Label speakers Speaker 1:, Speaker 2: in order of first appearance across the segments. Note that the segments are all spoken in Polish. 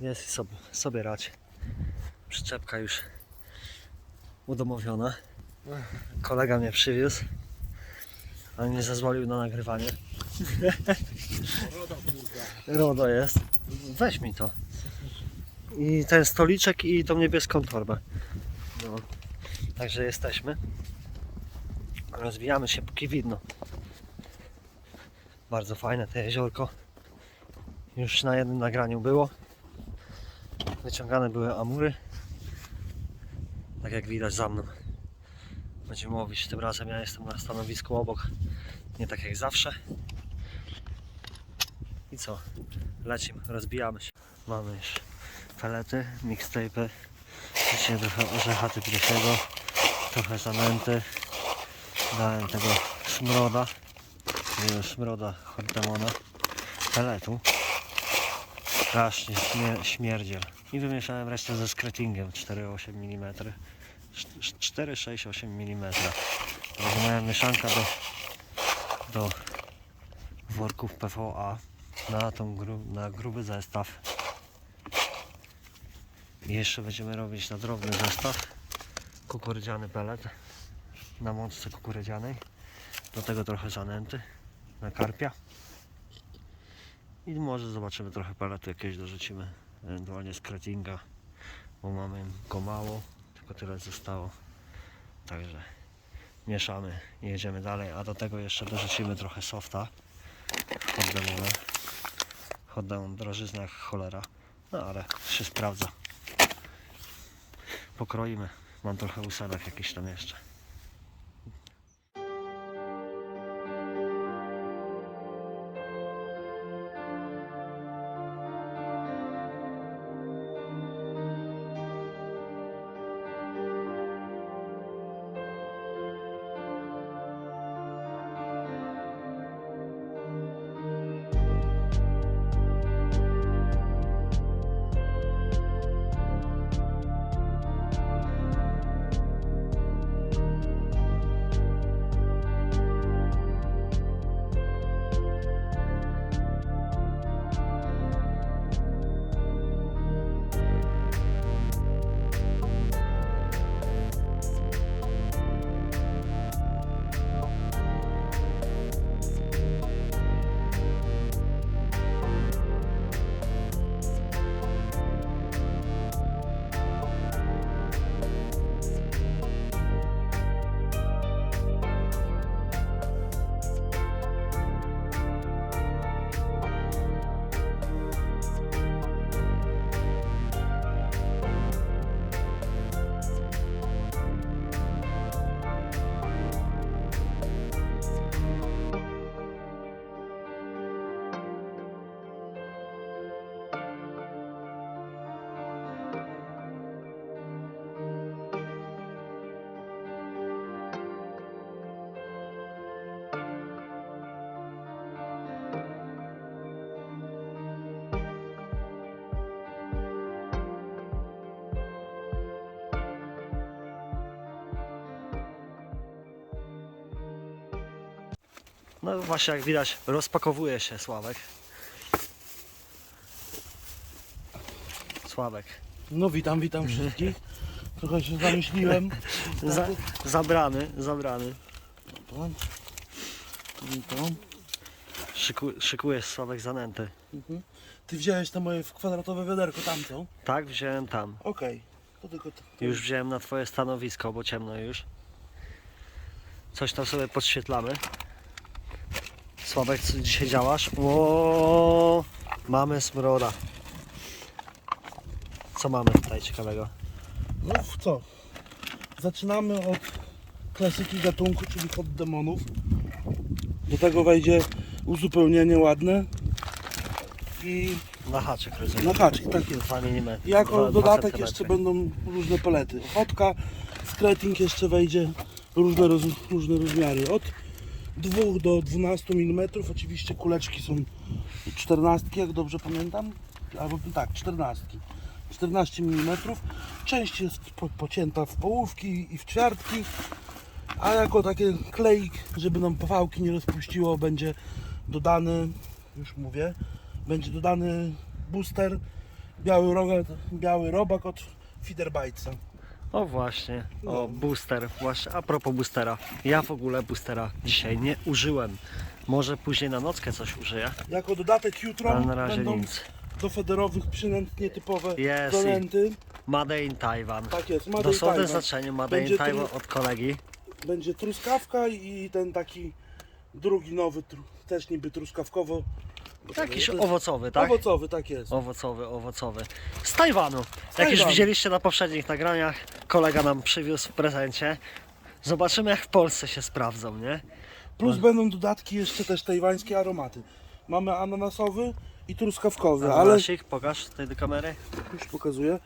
Speaker 1: Jest sobie, sobie rać. Przyczepka już udomowiona. Kolega mnie przywiózł, ale nie zezwolił na nagrywanie. RODO jest. Weź mi to. I ten stoliczek i tą niebieską torbę. No. Także jesteśmy. Rozwijamy się póki widno. Bardzo fajne to jeziorko. Już na jednym nagraniu było. Wyciągane były amury. Tak jak widać za mną. Będziemy łowić tym razem. Ja jestem na stanowisku obok. Nie tak jak zawsze. I co? Lecimy, rozbijamy się. Mamy już pelety, mixtape. Dzisiaj trochę orzecha typicznego. Trochę zanęty. Dałem tego szmroda. Takiego szmroda hordemona. Peletu. Strasznie śmie śmierdziel. I wymieszałem resztę ze skretingiem 4,8 mm. 4,68 mm. To moja mieszanka do, do worków PVA na, tą gru, na gruby zestaw. I jeszcze będziemy robić na drobny zestaw kukurydziany pelet na mączce kukurydzianej. Do tego trochę zanęty na karpia. I może zobaczymy trochę peletu jakieś dorzucimy, ewentualnie z bo mamy go mało, tylko tyle zostało. Także mieszamy i jedziemy dalej, a do tego jeszcze dorzucimy trochę softa Hoddemona. Hoddemon drożyzna jak cholera, no ale się sprawdza. Pokroimy. Mam trochę ósemek jakiś tam jeszcze. No właśnie jak widać rozpakowuje się Sławek. Sławek.
Speaker 2: No witam, witam wszystkich. Trochę się zamyśliłem.
Speaker 1: Za, zabrany, zabrany.
Speaker 2: Dobra. Witam.
Speaker 1: Szyku, szykujesz Sławek zanęty.
Speaker 2: Mhm. Ty wziąłeś to moje kwadratowe wiaderko tam, co?
Speaker 1: Tak, wziąłem tam.
Speaker 2: Okej. To tylko to-
Speaker 1: Już wziąłem na twoje stanowisko, bo ciemno już. Coś tam sobie podświetlamy. Sławek, co dzisiaj działasz? O, mamy smroda. Co mamy tutaj ciekawego?
Speaker 2: No co? Zaczynamy od klasyki gatunku, czyli od demonów. Do tego wejdzie uzupełnienie ładne. I
Speaker 1: Na haczyk rozumiem.
Speaker 2: na haczyk, tak jest.
Speaker 1: 2 mm.
Speaker 2: Jako dodatek jeszcze będą różne pelety. Ochotka, skreting jeszcze wejdzie, różne, roz, różne rozmiary. Od 2 do 12 mm. Oczywiście kuleczki są 14, jak dobrze pamiętam. Albo tak, 14. 14 mm. Część jest po, pocięta w połówki i w ćwiartki. A jako takie kleik, żeby nam powałki nie rozpuściło, będzie dodany, już mówię, będzie dodany booster Biały, rogat, biały robak od Feederbitesa.
Speaker 1: O właśnie,
Speaker 2: No.
Speaker 1: o booster, właśnie a propos boostera. Ja w ogóle boostera dzisiaj nie użyłem. Może później na nockę coś użyję,
Speaker 2: Jako dodatek jutro
Speaker 1: ale na razie
Speaker 2: będą
Speaker 1: nic.
Speaker 2: do federowych przynęt nietypowe
Speaker 1: Jest i-. Made in Taiwan.
Speaker 2: Tak jest, Made in
Speaker 1: Dosłowne
Speaker 2: Taiwan.
Speaker 1: znaczenie Made in
Speaker 2: Będzie
Speaker 1: Taiwan
Speaker 2: tu-
Speaker 1: od kolegi.
Speaker 2: Będzie truskawka i ten taki drugi nowy, tru, też niby truskawkowo.
Speaker 1: Jakiś owocowy, tak?
Speaker 2: Owocowy, tak jest.
Speaker 1: Owocowy, owocowy. Z Tajwanu. Jak już
Speaker 2: Tajwanu.
Speaker 1: widzieliście na poprzednich nagraniach, kolega nam przywiózł w prezencie. Zobaczymy jak w Polsce się sprawdzą, nie?
Speaker 2: Plus będą dodatki jeszcze też tajwańskie aromaty. Mamy ananasowy i truskawkowy, ale
Speaker 1: Ananasik, pokaż tutaj do kamery.
Speaker 2: już pokazuję.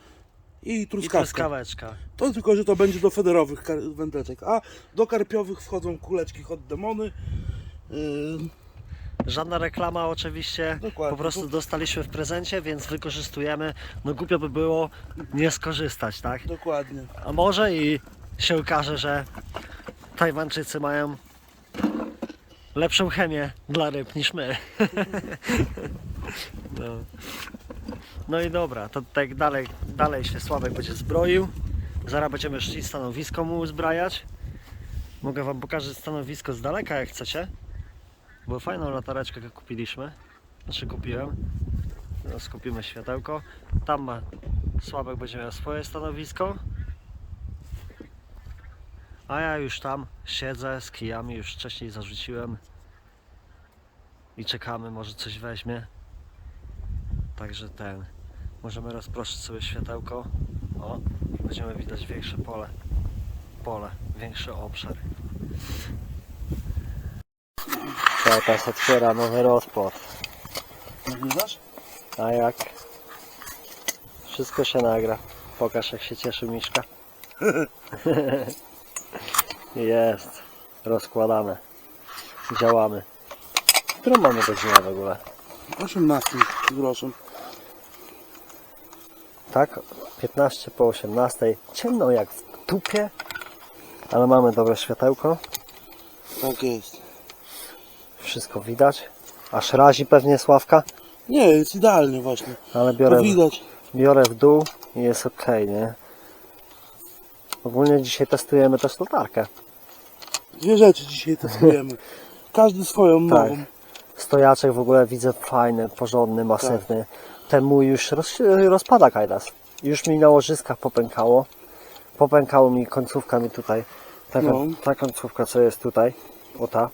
Speaker 2: I
Speaker 1: I
Speaker 2: truskawka.
Speaker 1: truskaweczka.
Speaker 2: To tylko, że to będzie do federowych kar- wędeczek, a do karpiowych wchodzą kuleczki hot demony. Yy,
Speaker 1: Żadna reklama oczywiście,
Speaker 2: Dokładnie.
Speaker 1: po prostu dostaliśmy w prezencie, więc wykorzystujemy. No głupio by było nie skorzystać, tak?
Speaker 2: dokładnie.
Speaker 1: A może i się okaże, że Tajwańczycy mają lepszą chemię dla ryb niż my. No, no i dobra, to tak dalej, dalej się Sławek będzie zbroił. Zaraz będziemy szli stanowisko mu uzbrajać. Mogę Wam pokazać stanowisko z daleka jak chcecie. Bo fajną latareczkę kupiliśmy. Znaczy kupiłem. Teraz kupimy światełko. Tam ma Sławek będzie miał swoje stanowisko. A ja już tam siedzę z kijami, już wcześniej zarzuciłem. I czekamy, może coś weźmie. Także ten. Możemy rozproszyć sobie światełko. O, będziemy widać większe pole. Pole, większy obszar. Teraz otwiera nowy rozpłat.
Speaker 2: Nagrywasz?
Speaker 1: A jak? Wszystko się nagra. Pokaż jak się cieszy Miszka. Jest. Rozkładane. Działamy. Którą mamy godzinę w ogóle?
Speaker 2: 18 groszem.
Speaker 1: Tak? 15 po 18. Ciemno jak w dupie. Ale mamy dobre światełko.
Speaker 2: Tak jest.
Speaker 1: Wszystko widać. Aż razi pewnie Sławka.
Speaker 2: Nie, jest idealnie właśnie.
Speaker 1: Ale
Speaker 2: To
Speaker 1: biorę,
Speaker 2: widać.
Speaker 1: biorę w dół i jest ok, nie? Ogólnie dzisiaj testujemy też latarkę.
Speaker 2: Dwie rzeczy dzisiaj testujemy. Każdy swoją
Speaker 1: Tak.
Speaker 2: nową.
Speaker 1: Stojaczek w ogóle widzę fajny, porządny, masywny. Ten mój już roz, rozpada kajdas. Już mi na łożyskach popękało. Popękało mi końcówka mi tutaj. Ta,
Speaker 2: No.
Speaker 1: ta końcówka co jest tutaj. O ta.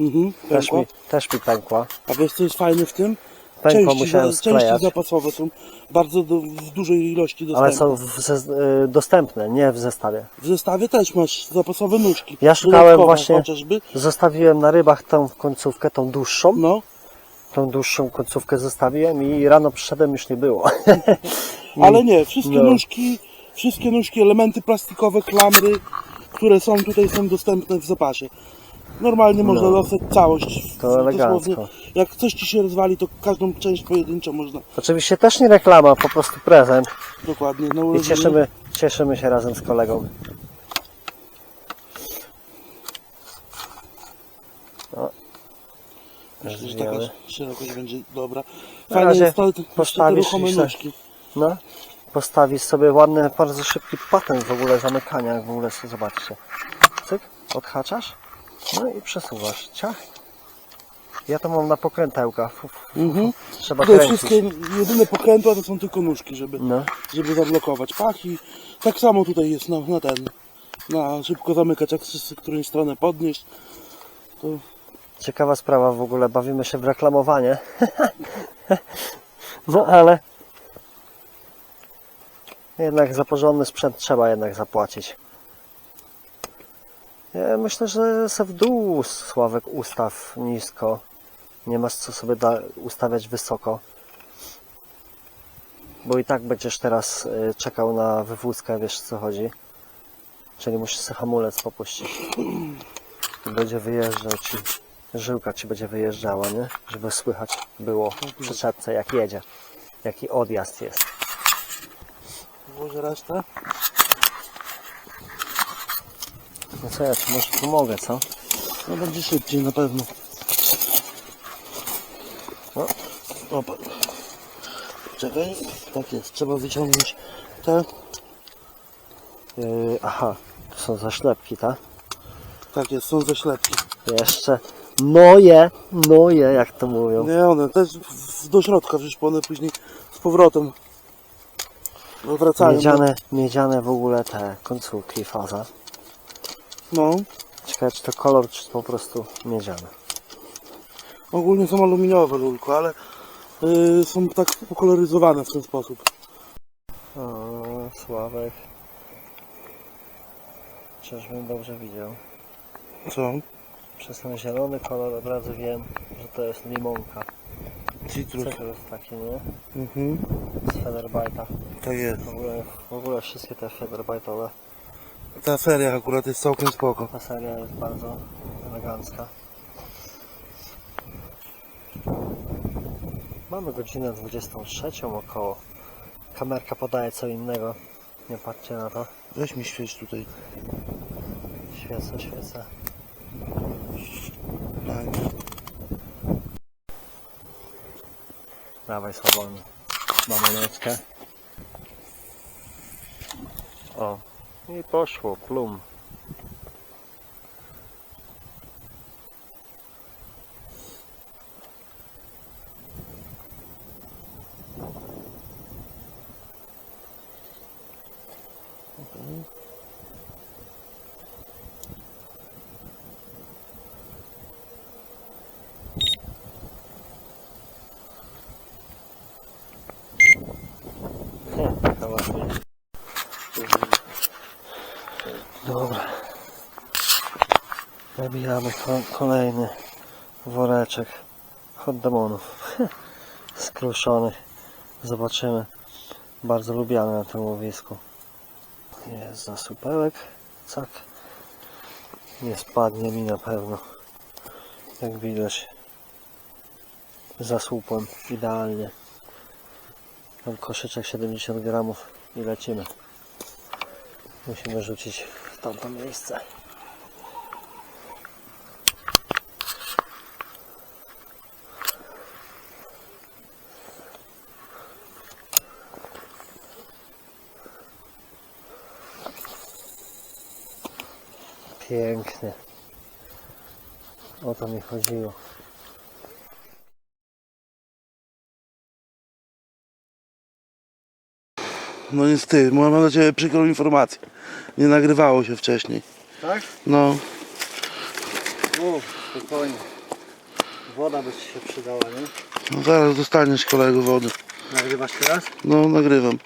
Speaker 2: Mhm,
Speaker 1: Też
Speaker 2: pękło.
Speaker 1: mi, też mi pękła.
Speaker 2: A wiesz co jest fajne w tym?
Speaker 1: Pękło
Speaker 2: części,
Speaker 1: musiałem
Speaker 2: za, części
Speaker 1: sklejać.
Speaker 2: zapasowe są bardzo do, w dużej ilości
Speaker 1: Ale
Speaker 2: dostępne.
Speaker 1: są w, y, dostępne, nie w zestawie.
Speaker 2: W zestawie też masz zapasowe nóżki.
Speaker 1: Ja szukałem właśnie-
Speaker 2: Chociażby.
Speaker 1: Zostawiłem na rybach tą końcówkę, tą dłuższą.
Speaker 2: No,
Speaker 1: Tą dłuższą końcówkę zostawiłem i rano przyszedłem już nie było.
Speaker 2: ale nie, wszystkie
Speaker 1: No.
Speaker 2: nóżki, wszystkie nóżki, elementy plastikowe, klamry, które są tutaj są dostępne w zapasie. Normalnie można dostać całość.
Speaker 1: No. To elegancko.
Speaker 2: Jak coś ci się rozwali, to każdą część pojedynczo można
Speaker 1: Oczywiście też nie reklama, po prostu prezent.
Speaker 2: dokładnie na
Speaker 1: I cieszymy, cieszymy się razem z kolegą. O.
Speaker 2: Myślę, że taka szerokość będzie dobra. Fajnie jest to, te
Speaker 1: postawisz se-
Speaker 2: nóżki.
Speaker 1: No. Postawić sobie ładny, bardzo szybki patent w ogóle zamykania, jak w ogóle sobie zobaczcie. Cyk, odhaczasz, no i przesuwasz. Ciach. Ja to mam na pokrętełkach. Fu, fu, fu.
Speaker 2: Mhm.
Speaker 1: Trzeba
Speaker 2: Te
Speaker 1: kręcić.
Speaker 2: wszystkie jedyne pokrętła to są tylko nóżki, żeby,
Speaker 1: No.
Speaker 2: żeby zablokować pach i tak samo tutaj jest na, na ten, na szybko zamykać, jak z którejś stronę podnieść, to
Speaker 1: Ciekawa sprawa w ogóle, bawimy się w reklamowanie. no ale jednak za porządny sprzęt trzeba jednak zapłacić. Ja myślę, że se w dół Sławek ustaw nisko. Nie masz co sobie ustawiać wysoko. Bo i tak będziesz teraz y, czekał na wywózkę, wiesz co chodzi. Czyli musisz sobie hamulec popuścić. I będzie wyjeżdżał ci, żyłka ci będzie wyjeżdżała, nie? Żeby słychać było w przyczepce jak jedzie. Jaki odjazd jest.
Speaker 2: włożę resztę.
Speaker 1: No co ja ci może pomogę, co?
Speaker 2: No będzie szybciej na pewno.
Speaker 1: No.
Speaker 2: Opa. Czekaj, tak jest, trzeba wyciągnąć te.
Speaker 1: Yy, aha, to są zaślepki, tak?
Speaker 2: Tak jest, są zaślepki.
Speaker 1: Jeszcze noje, noje, jak to mówią.
Speaker 2: Nie, one też w- do środka bo one później z powrotem wracają.
Speaker 1: Miedziane, miedziane w ogóle te końcówki faza.
Speaker 2: No,
Speaker 1: Ciekawe czy to kolor, czy po prostu miedziane.
Speaker 2: ogólnie są aluminiowe lulko, ale y, są tak pokoloryzowane w ten sposób.
Speaker 1: O, Sławek. Czyżbym dobrze widział.
Speaker 2: Co?
Speaker 1: Przez ten zielony kolor od razu wiem, że to jest limonka.
Speaker 2: Citrus.
Speaker 1: Co to jest takie, nie?
Speaker 2: Mhm.
Speaker 1: Z Federbite'a.
Speaker 2: Tak jest.
Speaker 1: W ogóle, w ogóle wszystkie te Federbite'owe.
Speaker 2: Ta seria akurat jest całkiem spoko.
Speaker 1: Ta seria jest bardzo elegancka. Mamy godzinę 23 około. Kamerka podaje co innego. Nie patrzcie na to.
Speaker 2: Weź mi świeć tutaj.
Speaker 1: Świecę, świecę.
Speaker 2: Tak.
Speaker 1: Dawaj swobodnie. Mamy nockę. O. I poszło, plum. Taka ładnie. Dobra. Ko- kolejny woreczek hot demonów. Skruszony. Zobaczymy. Bardzo lubiany na tym łowisku. Jest zasupełek. Cak. Nie spadnie mi na pewno. Jak widać. Za słupem. Idealnie. Mam koszyczek 70 gramów i lecimy. Musimy rzucić w tamto miejsce. Pięknie. O to mi chodziło.
Speaker 2: No niestety, mam dla Ciebie przykrą informację. Nie nagrywało się wcześniej.
Speaker 1: Tak?
Speaker 2: No,
Speaker 1: Mów, spokojnie. Woda by ci się przydała, nie?
Speaker 2: no zaraz dostaniesz kolego wody.
Speaker 1: Nagrywasz teraz?
Speaker 2: No, nagrywam.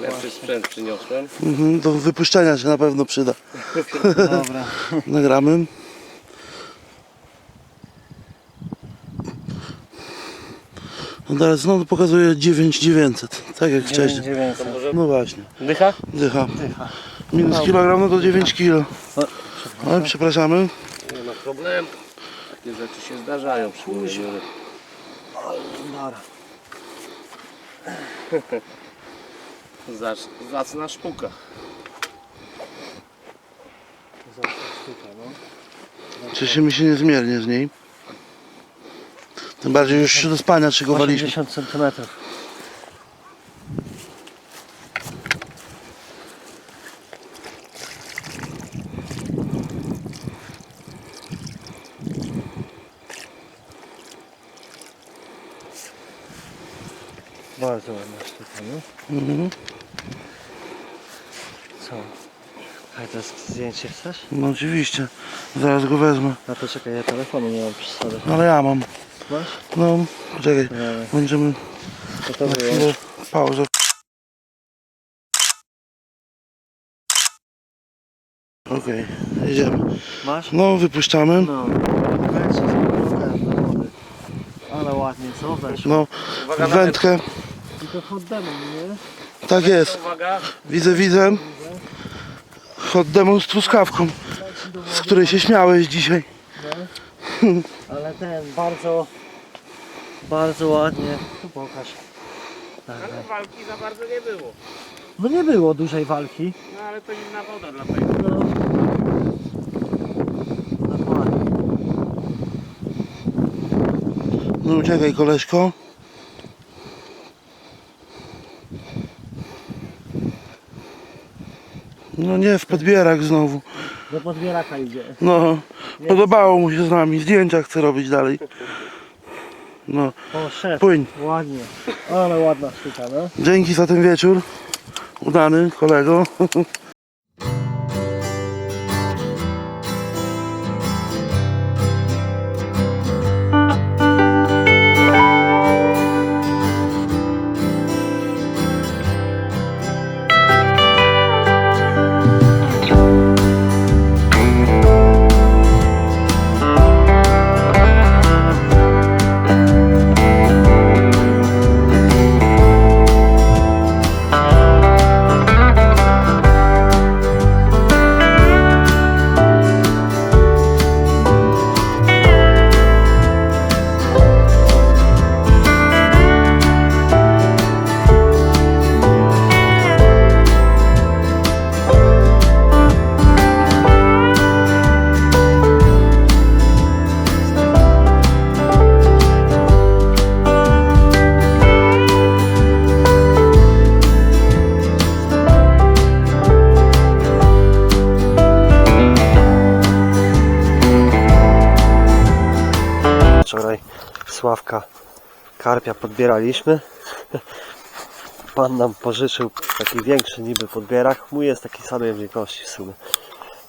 Speaker 3: Lepszy sprzęt przyniosłem.
Speaker 2: Mhm, do wypuszczenia się na pewno przyda.
Speaker 1: Dobra.
Speaker 2: Nagramy. No teraz no pokazuje 9900, tak jak wcześniej.
Speaker 1: 9900.
Speaker 3: Może
Speaker 2: No właśnie,
Speaker 3: dycha?
Speaker 2: dycha.
Speaker 1: Dycha.
Speaker 2: Minus kilogram no to 9 kilo.
Speaker 1: O,
Speaker 2: Ale przepraszamy.
Speaker 3: Nie ma problemu. Takie rzeczy się zdarzają przy łowieniu ryb.
Speaker 1: Dobra.
Speaker 3: Zacna sztuka.
Speaker 1: Zawsze sztuka, no.
Speaker 2: Cieszy mi się niezmiernie z niej. Tym bardziej już się do spania szykowaliśmy.
Speaker 1: 80 cm. Bardzo ładna sztuka, nie?
Speaker 2: Mhm.
Speaker 1: Co? A to jest zdjęcie chcesz?
Speaker 2: No oczywiście, zaraz go wezmę.
Speaker 1: A to czekaj, ja telefonu nie mam przy sobie.
Speaker 2: Ale ja mam.
Speaker 1: Masz?
Speaker 2: No, poczekaj,
Speaker 1: Nie,
Speaker 2: będziemy
Speaker 1: to to
Speaker 2: na
Speaker 1: było.
Speaker 2: chwilę pauzę. Okej, jedziemy.
Speaker 1: Masz?
Speaker 2: No, wypuszczamy.
Speaker 1: No. Do wody. Ale ładnie, co? Weszło.
Speaker 2: No, wędkę.
Speaker 1: Tylko hot demon, nie?
Speaker 2: Tak jest.
Speaker 3: Uwaga.
Speaker 2: Widzę, widzę. Hot demon z truskawką, z której się śmiałeś dzisiaj.
Speaker 1: Ale ten bardzo, bardzo ładnie. Tu pokaż. Tak,
Speaker 3: Ale
Speaker 1: tak.
Speaker 3: walki za bardzo nie było.
Speaker 1: No nie było dużej walki.
Speaker 3: No ale to inna woda dlatego.
Speaker 1: No. Dokładnie.
Speaker 2: No uciekaj koleżko. No nie, w podbierak znowu.
Speaker 1: Do podbieraka idzie.
Speaker 2: No, podobało mu się z nami. Zdjęcia chce robić dalej. No,
Speaker 1: O, szef.
Speaker 2: płyń.
Speaker 1: Ładnie. Ale ładna sztuka, no.
Speaker 2: Dzięki za ten wieczór. Udany, kolego.
Speaker 1: Sławka karpia podbieraliśmy. Pan nam pożyczył taki większy niby podbierak. Mój jest taki samej wielkości w sumie.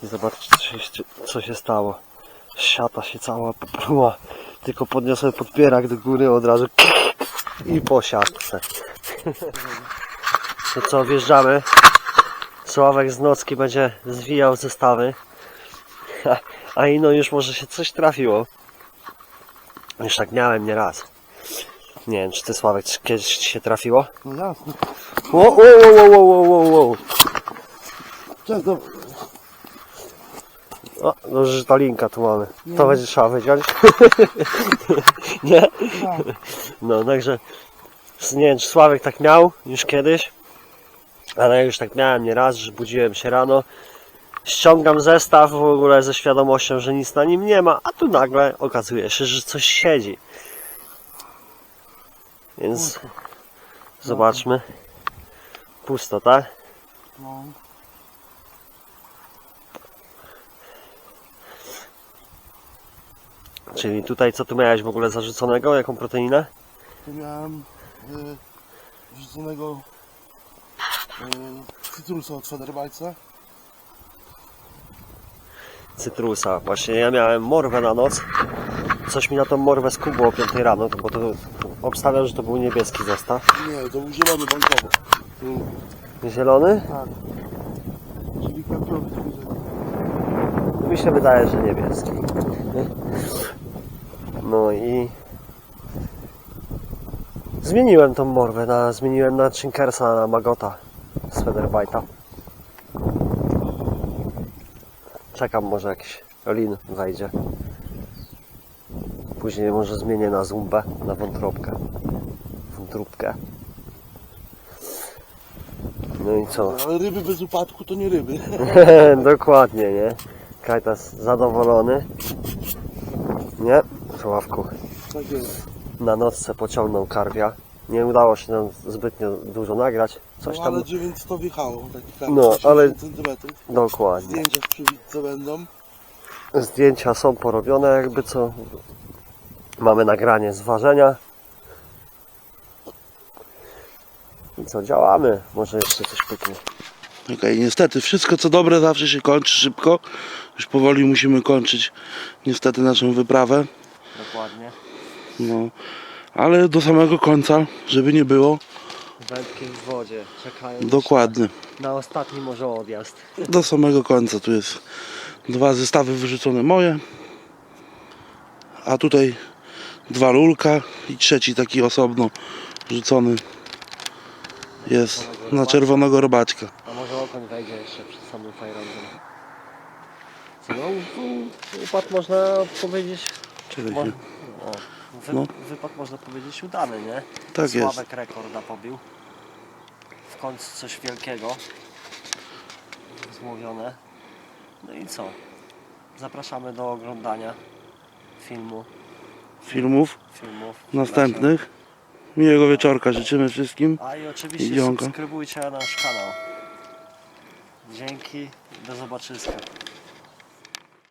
Speaker 1: I zobaczcie co się, co się stało. Siata się cała popruła. Tylko podniosłem podbierak do góry od razu i po siatce. To co, wjeżdżamy. Sławek z nocki będzie zwijał zestawy. A ino już może się coś trafiło. Już tak miałem nieraz. Nie wiem, czy ty Sławek czy kiedyś ci się trafiło?
Speaker 2: No jasne.
Speaker 1: Wo, wo, wo, wo, wo, wo, wo.
Speaker 2: Czego?
Speaker 1: O, dobrze, że ta linka tu mamy. To będzie trzeba wyciąć. nie? No, także nie wiem, czy Sławek tak miał już kiedyś, ale już tak miałem nieraz, że budziłem się rano, ściągam zestaw w ogóle ze świadomością, że nic na nim nie ma, a tu nagle okazuje się, że coś siedzi. Więc zobaczmy. Pusto, tak?
Speaker 2: No.
Speaker 1: Czyli tutaj co tu miałeś w ogóle zarzuconego? Jaką proteinę?
Speaker 2: Tu miałem y, wrzuconego y, cytrusa od Federbalca.
Speaker 1: Cytrusa. Właśnie ja miałem morwę na noc. Coś mi na tą morwę skubło o 5 rano, bo to obstawiam, że to był niebieski zestaw.
Speaker 2: Nie, to był zielony bankowo.
Speaker 1: Zielony?
Speaker 2: Tak. Czyli karpiowy zwierzę.
Speaker 1: Mi się wydaje, że niebieski. No i zmieniłem tą morwę, na, zmieniłem na Chinkersa, na Magota z Federbite'a. Czekam, może jakiś lin wejdzie. Później może zmienię na zumbę, na wątróbkę. Wątróbkę. No i co?
Speaker 2: Ale ryby bez upadku to nie ryby.
Speaker 1: Dokładnie, nie? Kajtas zadowolony. Nie? Sławku.
Speaker 2: tak jest.
Speaker 1: Na nocce pociągnął karpia. Nie udało się nam zbytnio dużo nagrać. Coś
Speaker 2: no,
Speaker 1: tam.
Speaker 2: ale 900 wjechało. Taki karp,
Speaker 1: No,
Speaker 2: 80
Speaker 1: ale-
Speaker 2: centymetrów.
Speaker 1: Dokładnie.
Speaker 2: Zdjęcia w przywitce będą.
Speaker 1: Zdjęcia są porobione, jakby co. Mamy nagranie z ważenia. I co, działamy. Może jeszcze coś pyknie.
Speaker 2: Okej, niestety wszystko co dobre zawsze się kończy szybko. Już powoli musimy kończyć niestety naszą wyprawę.
Speaker 1: Dokładnie.
Speaker 2: No, ale do samego końca, żeby nie było.
Speaker 1: Wędki w wodzie. Czekają
Speaker 2: Dokładnie.
Speaker 1: na ostatni może odjazd.
Speaker 2: Do samego końca tu jest dwa zestawy wyrzucone moje. A tutaj dwa lulka i trzeci taki osobno rzucony jest na czerwonego robaczka.
Speaker 1: A może okoń wejdzie jeszcze przed samym fajrągiem. Co no, u- upad można powiedzieć.
Speaker 2: Czekaj
Speaker 1: Mo, o, wy,
Speaker 2: No.
Speaker 1: Wypad można powiedzieć udany, nie?
Speaker 2: Tak jest.
Speaker 1: Sławek rekorda pobił. W końcu coś wielkiego. Złowione. No i co? Zapraszamy do oglądania filmu.
Speaker 2: Filmów.
Speaker 1: filmów.
Speaker 2: następnych. Miłego wieczorka życzymy wszystkim.
Speaker 1: A i oczywiście
Speaker 2: Dzionka.
Speaker 1: subskrybujcie nasz kanał. Dzięki, do zobaczyska.